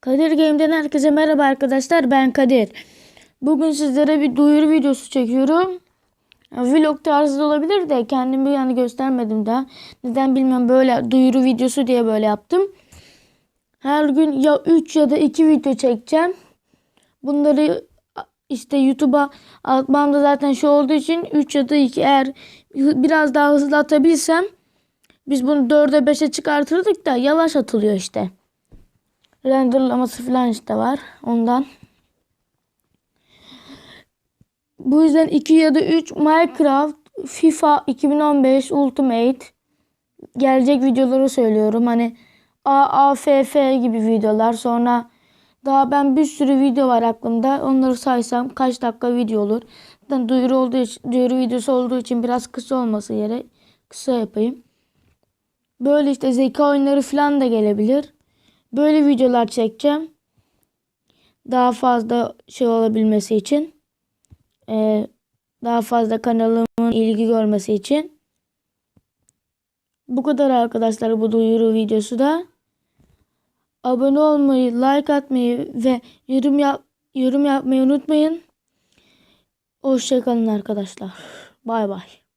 Kadir Game'den herkese merhaba arkadaşlar. Ben Kadir. Bugün sizlere bir duyuru videosu çekiyorum. Vlog tarzı da olabilir de kendimi yani göstermedim daha. Neden bilmiyorum böyle duyuru videosu diye böyle yaptım. Her gün ya 3 ya da 2 video çekeceğim. Bunları işte YouTube'a atmam da zaten şu olduğu için 3 ya da 2 eğer biraz daha hızlı atabilsem biz bunu 4'e 5'e çıkartırdık da yavaş atılıyor işte renderlaması falan işte var ondan. Bu yüzden 2 ya da 3 Minecraft, FIFA 2015 Ultimate gelecek videoları söylüyorum. Hani AAFF gibi videolar. Sonra daha ben bir sürü video var aklımda. Onları saysam kaç dakika video olur. Zaten duyuru olduğu için, duyuru videosu olduğu için biraz kısa olması yere kısa yapayım. Böyle işte zeka oyunları falan da gelebilir. Böyle videolar çekeceğim. Daha fazla şey olabilmesi için. Ee, daha fazla kanalımın ilgi görmesi için. Bu kadar arkadaşlar bu duyuru videosu da. Abone olmayı, like atmayı ve yorum yap yorum yapmayı unutmayın. Hoşçakalın arkadaşlar. Bay bay.